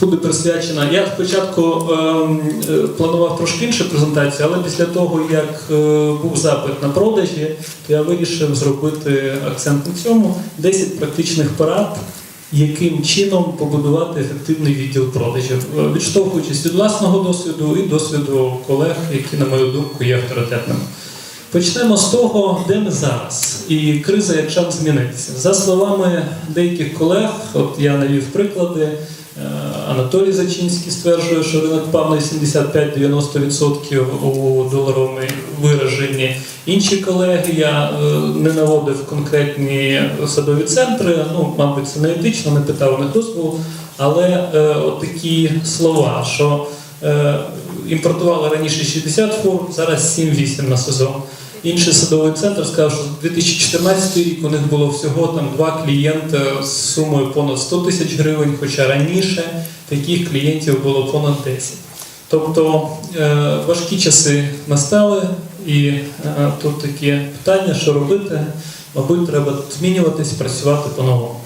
буде присвячена. Я спочатку ем, е, планував трошки іншу презентацію, але після того, як е, був запит на продажі, то я вирішив зробити акцент на цьому 10 практичних порад, яким чином побудувати ефективний відділ продажів, Е, відштовхуючись від власного досвіду і досвіду колег, які, на мою думку, є авторитетними. Почнемо з того, де ми зараз, і криза як шанс змінитися. За словами деяких колег, от я навів приклади. Анатолій Зачинський стверджує, що ринок впав на 85-90% у доларовому вираженні. Інші колеги я е, не наводив конкретні садові центри. Ну, мабуть, це не етично, не питав у них дозволу. Але е, от такі слова, що е, імпортували раніше 60 фур, зараз 7-8 на сезон. Інший садовий центр сказав, що 2014 рік у них було всього там два клієнти з сумою понад 100 тисяч гривень, хоча раніше таких клієнтів було понад 10. Тобто е, важкі часи настали, і е, тут таке питання, що робити, мабуть, треба змінюватись, працювати по-новому.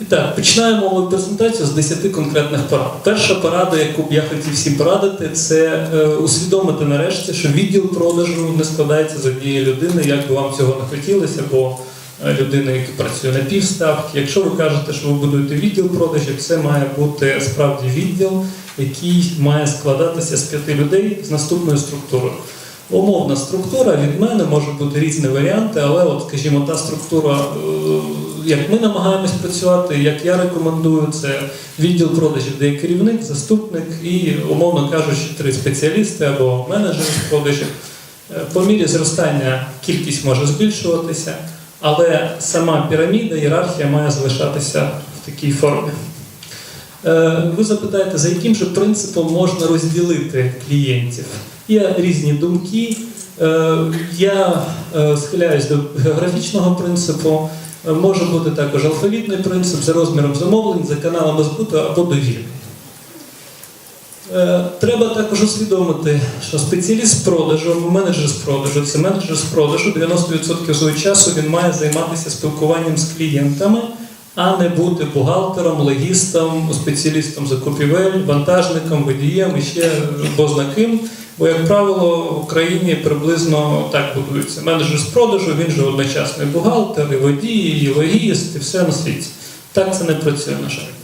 І так, починаємо мою презентацію з 10 конкретних порад. Перша порада, яку б я хотів всім порадити, це е, усвідомити нарешті, що відділ продажу не складається з однієї людини, як би вам цього не хотілося, бо людина, яка працює на півставки. Якщо ви кажете, що ви будуєте відділ продажів, це має бути справді відділ, який має складатися з п'яти людей з наступною структурою. Умовна структура від мене може бути різні варіанти, але, от, скажімо, та структура, е, як ми намагаємось працювати, як я рекомендую, це відділ продажів, де є керівник, заступник і, умовно кажучи, три спеціалісти або менеджери продажів. Е, По мірі зростання кількість може збільшуватися, але сама піраміда, ієрархія має залишатися в такій формі. Е, Ви запитаєте, за яким же принципом можна розділити клієнтів? Є різні думки. Е, Я е, схиляюсь до географічного принципу. Може бути також алфавітний принцип за розміром замовлень, за каналами збуту або довіри. Е, Треба також усвідомити, що спеціаліст з продажу, менеджер з продажу, це менеджер з продажу 90% свого часу він має займатися спілкуванням з клієнтами, а не бути бухгалтером, логістом, спеціалістом закупівель, вантажником, водієм і ще бозна ким. Бо, як правило, в Україні приблизно так будується. Менеджер з продажу, він же одночасно і бухгалтер, і водій, і логіст, і все на світі. Так це не працює, на жаль.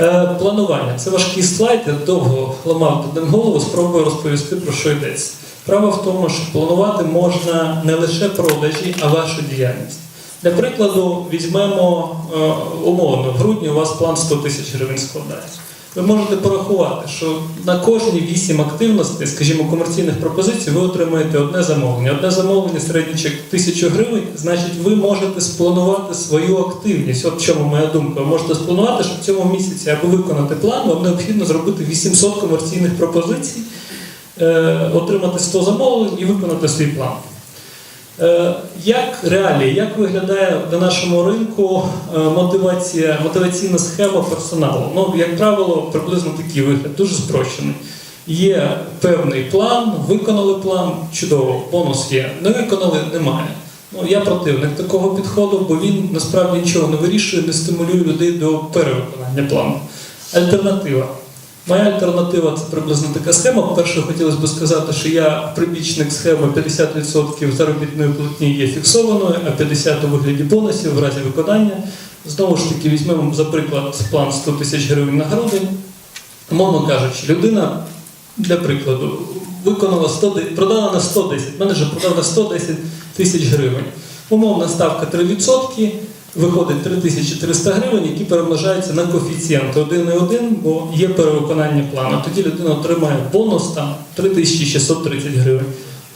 Е, Планування це важкий слайд, я довго ламав ним голову, спробую розповісти про що йдеться. Справа в тому, що планувати можна не лише продажі, а вашу діяльність. Для прикладу, візьмемо е, умовно, в грудні у вас план 100 тисяч гривень складається. Ви можете порахувати, що на кожні 8 активностей, скажімо, комерційних пропозицій, ви отримаєте одне замовлення. Одне замовлення чек 1000 гривень, значить, ви можете спланувати свою активність. От в чому моя думка. Ви можете спланувати, що в цьому місяці, аби виконати план, вам необхідно зробити 800 комерційних пропозицій, е, отримати 100 замовлень і виконати свій план. Е, Як реалії, як виглядає на нашому ринку е, мотивація, мотиваційна схема персоналу? Ну, як правило, приблизно такий вигляд, дуже спрощений. Є певний план, виконали план, чудово, бонус є. Не виконали, немає. Ну, я противник такого підходу, бо він насправді нічого не вирішує, не стимулює людей до перевиконання плану. Альтернатива. Моя альтернатива це приблизно така схема. По-перше, хотілося б сказати, що я прибічник схеми 50% заробітної платні є фіксованою, а 50% у вигляді бонусів в разі виконання. Знову ж таки, візьмемо за приклад план 100 тисяч гривень на грудень. Умовно кажучи, людина для прикладу виконала 100, продала на 110, менеджер продав на 110 тисяч гривень. Умовна ставка 3%, виходить 3300 гривень, які перемножаються на коефіцієнт 1,1, бо є перевиконання плану. Тоді людина отримає бонус там 3630 гривень.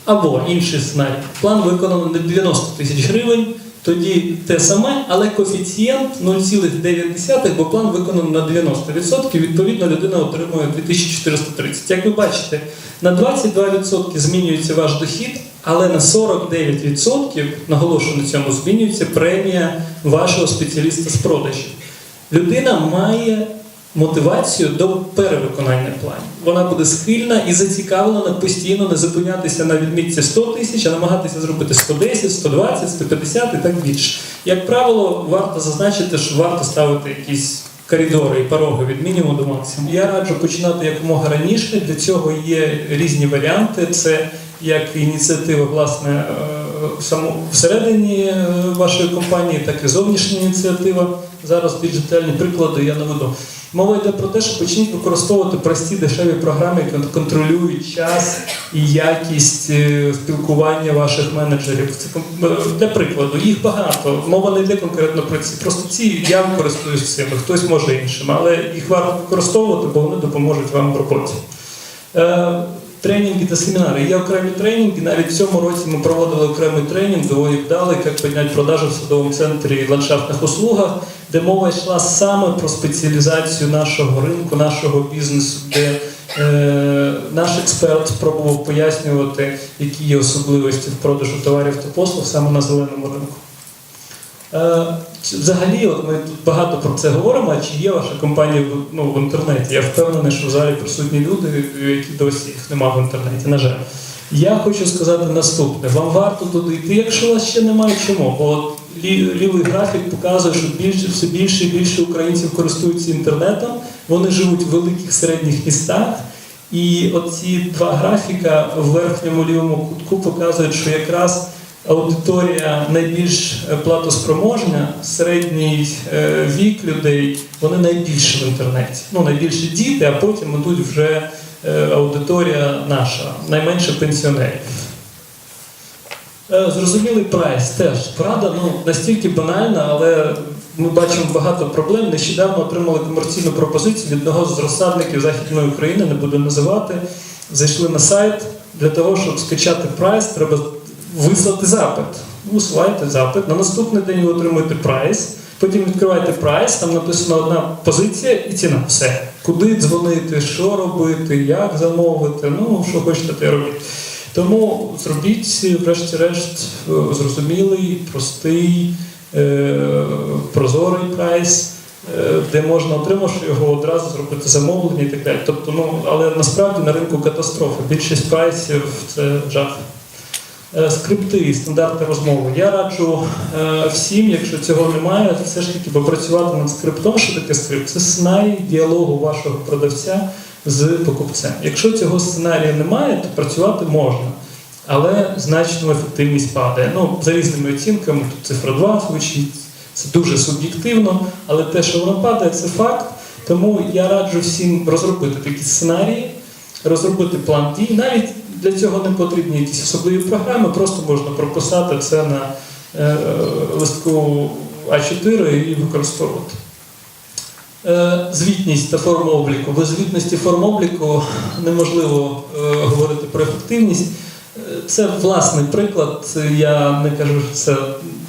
Або інший сценарій. План виконано на 90 тисяч гривень, тоді те саме, але коефіцієнт 0,9, бо план виконаний на 90%, відповідно людина отримує 2430. Як ви бачите, на 22% змінюється ваш дохід, але на 49%, наголошую на цьому, змінюється премія вашого спеціаліста з продажів. Людина має мотивацію до перевиконання планів. Вона буде схильна і зацікавлена постійно не зупинятися на відмітці 100 тисяч, а намагатися зробити 110, 120, 150 і так більше. Як правило, варто зазначити, що варто ставити якісь коридори і пороги від мінімуму до максимуму. Я раджу починати якомога раніше. Для цього є різні варіанти. Це як ініціатива, власне, е, само всередині е, вашої компанії, так і зовнішня ініціатива. Зараз більш приклади я наведу. Мова йде про те, що почніть використовувати прості дешеві програми, які контролюють час і якість е, спілкування ваших менеджерів. Це е, для прикладу, їх багато. Мова не йде конкретно про ці. Просто ці я користуюсь цими, хтось може іншим, але їх варто використовувати, бо вони допоможуть вам в роботі. Тренінги та семінари. Є окремі тренінги. Навіть в цьому році ми проводили окремий тренінг, доволі вдалий, як підняти продажі в садовому центрі і ландшафтних услугах, де мова йшла саме про спеціалізацію нашого ринку, нашого бізнесу, де е, наш експерт спробував пояснювати, які є особливості в продажу товарів та послуг саме на зеленому ринку. Е, Взагалі, от ми тут багато про це говоримо. а Чи є ваша компанія ну, в інтернеті? Я впевнений, що в залі присутні люди, які досі їх немає в інтернеті. На жаль, я хочу сказати наступне: вам варто туди йти, якщо вас ще немає чому. Бо от лі- лівий графік показує, що більше все більше і більше українців користуються інтернетом. Вони живуть в великих середніх містах. І оці два графіка в верхньому лівому кутку показують, що якраз аудиторія найбільш платоспроможна, середній е, вік людей, вони найбільше в інтернеті. Ну, найбільше діти, а потім ідуть вже е, аудиторія наша, найменше пенсіонерів. Е, Зрозумілий прайс теж правда, ну настільки банальна, але ми бачимо багато проблем. Нещодавно отримали комерційну пропозицію від одного з розсадників Західної України, не буду називати. Зайшли на сайт для того, щоб скачати прайс, треба вислати запит. Висилаєте запит. На наступний день ви отримуєте прайс. Потім відкриваєте прайс, там написана одна позиція і ціна. Все. Куди дзвонити, що робити, як замовити, ну що хочете, те робіть. Тому зробіть, врешті-решт, е, зрозумілий, простий, е, прозорий прайс, е, де можна, отримавши його, одразу зробити замовлення і так далі. Тобто, ну, але насправді на ринку катастрофа. Більшість прайсів це жах. Е, Скрипти, стандарти розмови. Я раджу е, всім, якщо цього немає, все ж таки попрацювати над скриптом. Що таке скрипт? Це сценарій діалогу вашого продавця з покупцем. Якщо цього сценарія немає, то працювати можна, але значно ефективність падає. Ну, за різними оцінками, тут цифра 2 звучить, це дуже суб'єктивно, але те, що воно падає, це факт. Тому я раджу всім розробити такі сценарії, розробити план дій. Навіть для цього не потрібні якісь особливі програми, просто можна прописати це на е, листку А4 і використовувати. Е, Звітність та форма обліку. Без звітності форм обліку неможливо е, говорити про ефективність. Це власний приклад. Я не кажу, що це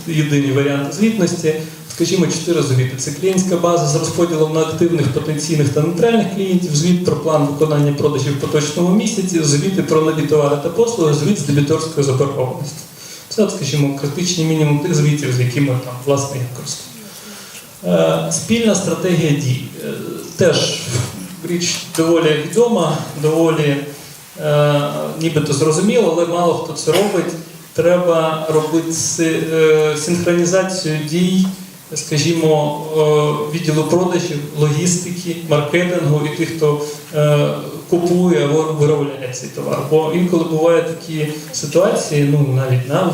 єдині варіанти звітності. Скажімо, чотири звіти. Це клієнтська база з розподілом на активних, потенційних та нейтральних клієнтів, звіт про план виконання продажів в поточному місяці, звіти про нові товари та послуги, звіт з дебіторської заборгованості. Це, скажімо, критичний мінімум тих звітів, з якими там власне користуюсь. Е, Спільна стратегія дій. Е, Теж річ доволі відома, доволі е, нібито зрозуміло, але мало хто це робить. Треба робити е, синхронізацію дій, скажімо, е, відділу продажів, логістики, маркетингу і тих, хто е, купує або виробляє цей товар. Бо інколи бувають такі ситуації, ну навіть нам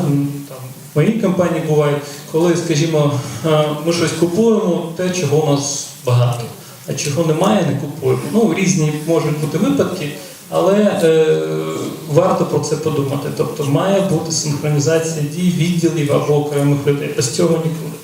там в моїй компанії бувають, коли, скажімо, е, ми щось купуємо, те, чого у нас багато, а чого немає, не купуємо. Ну, різні можуть бути випадки, але е, варто про це подумати. Тобто має бути синхронізація дій відділів або окремих людей. Без цього нікуди.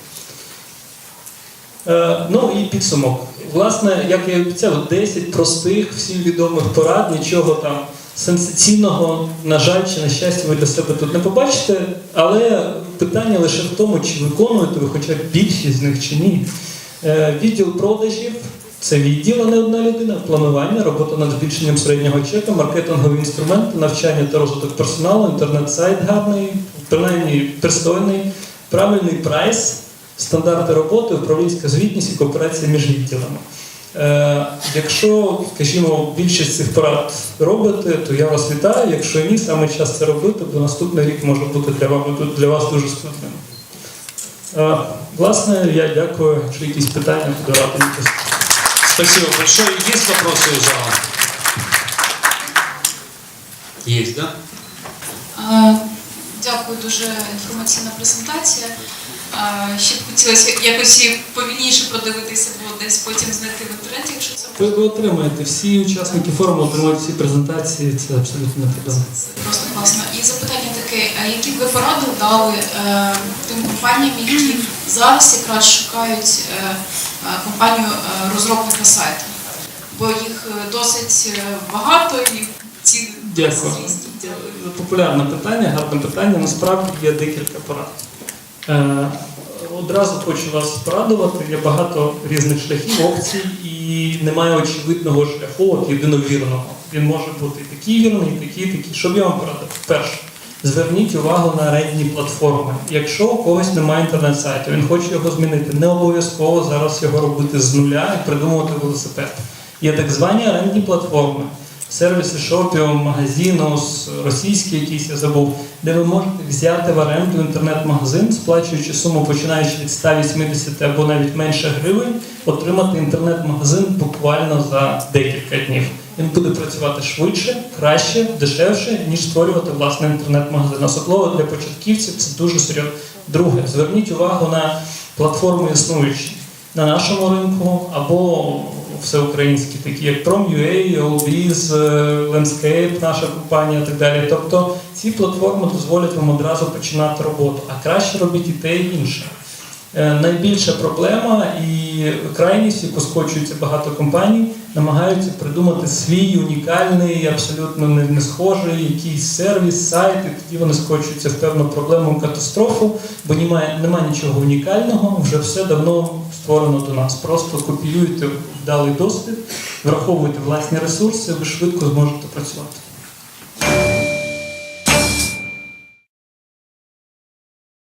Е, ну і підсумок. Власне, як я обіцяв, 10 простих, всім відомих порад, нічого там сенсаційного, на жаль, чи на щастя, ви для себе тут не побачите. Але питання лише в тому, чи виконуєте ви хоча б більшість з них чи ні. Е, Відділ продажів це відділ, а не одна людина, планування, робота над збільшенням середнього чека, маркетингові інструменти, навчання та розвиток персоналу, інтернет-сайт гарний, принаймні пристойний, правильний прайс, стандарти роботи, управлінська звітність і кооперація між відділами. Е, якщо, скажімо, більшість цих порад робите, то я вас вітаю. Якщо ні, саме час це робити, бо наступний рік може бути для вас, для вас дуже складним. Е, власне, я дякую. Якщо якісь питання, буду радий. Спасибо большое. Есть вопросы у зала? Есть, да? Е, Дякую, дуже інформаційна презентація. Ще б хотілося якось повільніше продивитися, бо десь потім знайти в інтернеті, якщо це Ви, ви отримаєте всі учасники форуму, отримують всі презентації, це абсолютно не проблема. Це просто класно. І запитання таке: а які б ви поради дали е, тим компаніям, які зараз якраз шукають е, е, компанію е, розробника сайту? Бо їх досить багато і ці Дякую. Популярне питання, гарне питання. Насправді є декілька порад. Е, одразу хочу вас порадувати. Є багато різних шляхів, опцій, і немає очевидного шляху, от єдиновірного. Він може бути такий вірний, такий, такий. Що б я вам порадив? Перше, зверніть увагу на орендні платформи. Якщо у когось немає інтернет-сайту, він хоче його змінити, не обов'язково зараз його робити з нуля і придумувати велосипед. Є так звані орендні платформи сервіси Shopio, магазинус, російські якісь я забув, де ви можете взяти в оренду інтернет-магазин, сплачуючи суму починаючи від 180 або навіть менше гривень, отримати інтернет-магазин буквально за декілька днів. Він буде працювати швидше, краще, дешевше, ніж створювати власний інтернет-магазин. Особливо для початківців це дуже серйозно. Друге, зверніть увагу на платформи існуючі на нашому ринку або всеукраїнські, такі як Prom.ua, Allbiz, е, Landscape, наша компанія і так далі. Тобто ці платформи дозволять вам одразу починати роботу, а краще робіть і те, і інше. Е, Найбільша проблема і крайність, яку скочується багато компаній, намагаються придумати свій унікальний, абсолютно не, схожий якийсь сервіс, сайт, і тоді вони скочуються в певну проблему катастрофу, бо немає, немає нічого унікального, вже все давно створено до нас. Просто копіюйте вдалий досвід, враховуйте власні ресурси, ви швидко зможете працювати.